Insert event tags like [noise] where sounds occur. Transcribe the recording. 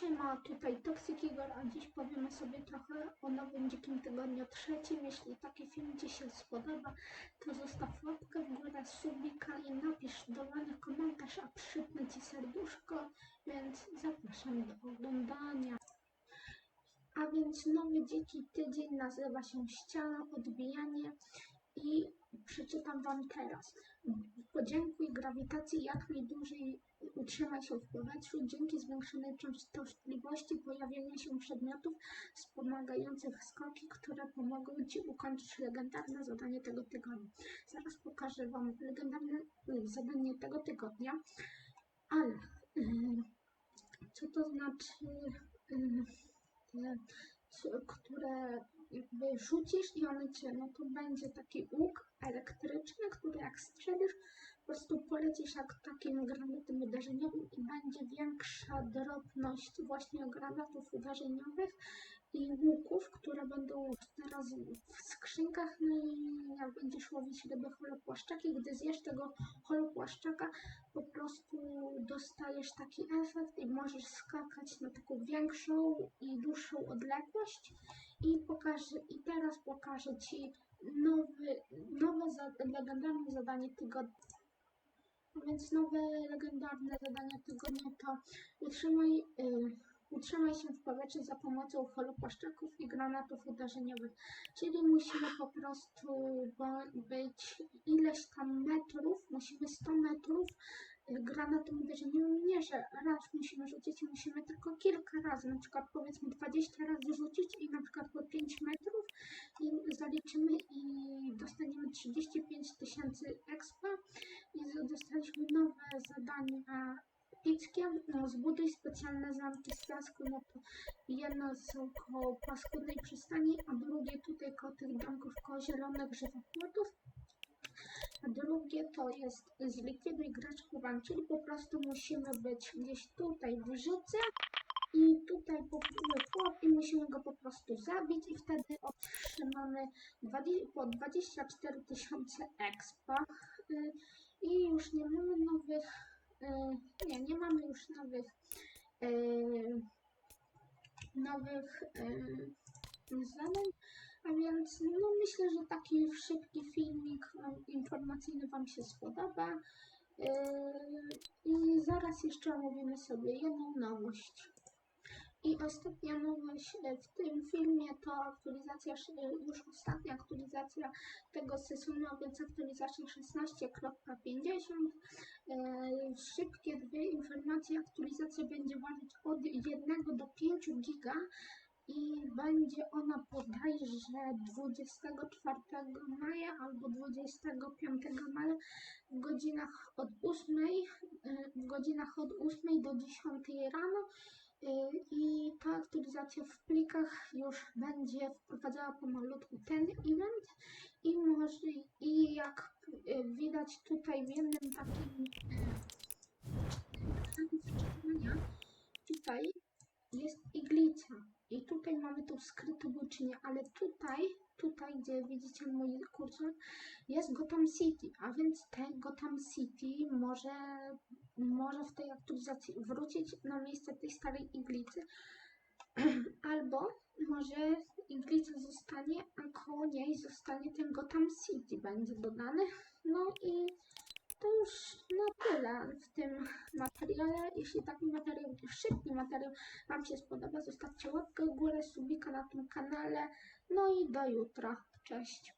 Siema, tutaj Toxic Igor, a dziś powiemy sobie trochę o nowym Dzikim Tygodniu trzecim. Jeśli taki film Ci się spodoba, to zostaw łapkę w górę, subika i napisz dowolny komentarz, a przypnę Ci serduszko, więc zapraszam do oglądania. A więc nowy Dziki Tydzień nazywa się Ściana, Odbijanie i przeczytam Wam teraz. Podziękuj grawitacji jak najdłużej utrzymaj się w powietrzu dzięki zwiększonej częstotliwości pojawienia się przedmiotów wspomagających skoki, które pomogą Ci ukończyć legendarne zadanie tego tygodnia. Zaraz pokażę Wam legendarne y, zadanie tego tygodnia, ale y, co to znaczy y, te, które jakby rzucisz i one cię, no to będzie taki łuk elektryczny, który jak strzelisz, po prostu polecisz jak takim granatem uderzeniowym i będzie większa drobność właśnie granatów uderzeniowych i łuków, które będą teraz w skrzynkach, no i jak będziesz łowić ryby holopłaszczaki, gdy zjesz tego holopłaszczaka, po prostu dostajesz taki efekt i możesz skakać na taką większą i dłuższą odległość i pokażę, i teraz pokażę Ci nowy, nowe za, legendarne zadanie tygodnia. Więc nowe legendarne zadanie tygodnia to utrzymaj, y, utrzymaj się w powietrzu za pomocą holopłaszczaków i granatów uderzeniowych. Czyli musimy po prostu być ileś tam metrów, musimy 100 metrów y, granatem uderzeniowym. Nie, że raz musimy rzucić, musimy tylko kilka razy, na przykład powiedzmy 20 razy rzucić i na przykład po 5 metrów i zaliczymy i dostaniemy 35 tysięcy expa dostaliśmy nowe zadania epickie. No, zbuduj specjalne zamki z piasku, no to jedno są koło paskudnej przystani, a drugie tutaj koło tych domków koło zielonych żywopłotów. A drugie to jest zlikwiduj gracz chowany, czyli po prostu musimy być gdzieś tutaj w życy i tutaj popłynie chłop i musimy go po prostu zabić i wtedy otrzymamy 20, po 24 tysiące expa y, i już nie mamy nowych, y, nie, nie mamy już nowych y, nowych y, zadań, a więc no myślę, że taki szybki filmik informacyjny Wam się spodoba. I zaraz jeszcze omówimy sobie jedną nowość. I ostatnia nowość e, w tym filmie to aktualizacja, e, już ostatnia aktualizacja tego sezonu, więc aktualizacja 16.50. E, Szybkie dwie informacje. Aktualizacja będzie ważyć od 1 do 5 giga i będzie ona bodajże 24 maja albo 25 maja w godzinach od 8, e, w godzinach od 8 do 10 rano. Y, I ta aktualizacja w plikach już będzie wprowadzała pomalutku ten event i może i jak y, widać tutaj w jednym takim y, tutaj jest iglica tutaj mamy tą skrytą łuczynię, ale tutaj, tutaj gdzie widzicie mój kursor jest Gotham City, a więc ten Gotham City może może w tej aktualizacji wrócić na miejsce tej starej iglicy, [clears throat] albo może iglica zostanie, a koło niej zostanie ten Gotham City, będzie dodany. No i to już na tyle w tym materiale. Jeśli taki materiał, szybki materiał Wam się spodoba, zostawcie łapkę w górę, subika na tym kanale. No i do jutra. Cześć.